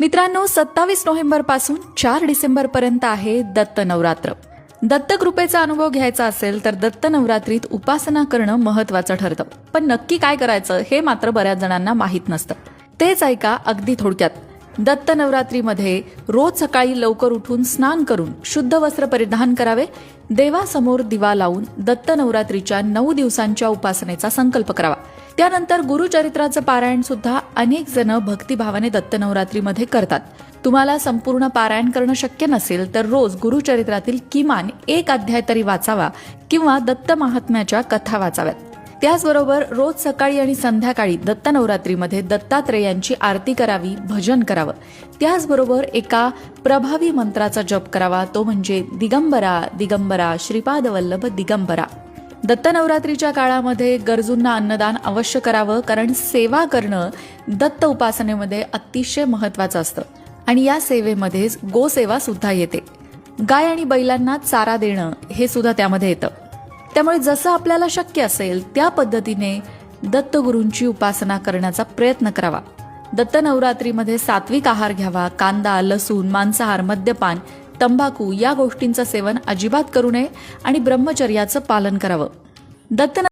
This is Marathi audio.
मित्रांनो सत्तावीस नोव्हेंबरपासून चार डिसेंबर पर्यंत आहे दत्त नवरात्र. दत्त कृपेचा अनुभव घ्यायचा असेल तर दत्त नवरात्रीत उपासना करणं महत्वाचं ठरतं. पण नक्की काय करायचं हे मात्र बऱ्याच जणांना माहीत नसतं. तेच ऐका अगदी थोडक्यात. दत्त नवरात्रीमध्ये रोज सकाळी लवकर उठून स्नान करून शुद्ध वस्त्र परिधान करावे देवासमोर दिवा लावून दत्त नवरात्रीच्या नऊ दिवसांच्या उपासनेचा संकल्प करावा. त्यानंतर गुरुचरित्राचं पारायण सुद्धा अनेक जण भक्तिभावाने दत्त नवरात्रीमध्ये करतात. तुम्हाला संपूर्ण पारायण करणं शक्य नसेल तर रोज गुरुचरित्रातील किमान एक अध्याय तरी वाचावा किंवा दत्त महात्म्याच्या कथा वाचाव्यात. त्याचबरोबर रोज सकाळी आणि संध्याकाळी दत्त नवरात्रीमध्ये दत्तात्रेयांची आरती करावी भजन करावं. त्याचबरोबर एका प्रभावी मंत्राचा जप करावा तो म्हणजे दिगंबरा दिगंबरा श्रीपाद वल्लभ दिगंबरा. दत्त नवरात्रीच्या काळामध्ये गरजूंना अन्नदान अवश्य करावं कारण सेवा करणं दत्त उपासनेमध्ये अतिशय महत्वाचं असतं. आणि या सेवेमध्येच गोसेवा सुद्धा येते. गाय आणि बैलांना चारा देणं हे सुद्धा त्यामध्ये येतं. त्यामुळे जसं आपल्याला शक्य असेल त्या पद्धतीने दत्तगुरूंची उपासना करण्याचा प्रयत्न करावा. दत्त नवरात्रीमध्ये सात्विक आहार घ्यावा. कांदा लसूण मांसाहार मद्यपान तंबाखू या गोष्टींचं सेवन अजिबात करू नये आणि ब्रह्मचर्याचं पालन करावं. दत्त